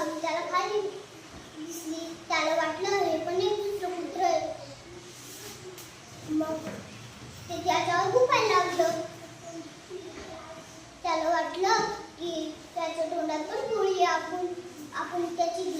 पाहुणे त्याला खाली दिसली. त्याला वाटलं हे पण एक दुसरं आहे. मग ते त्याच्यावर गुपायला लागलं. त्याला वाटलं की त्याच्या तोंडात पण गोळी आपण आपण त्याची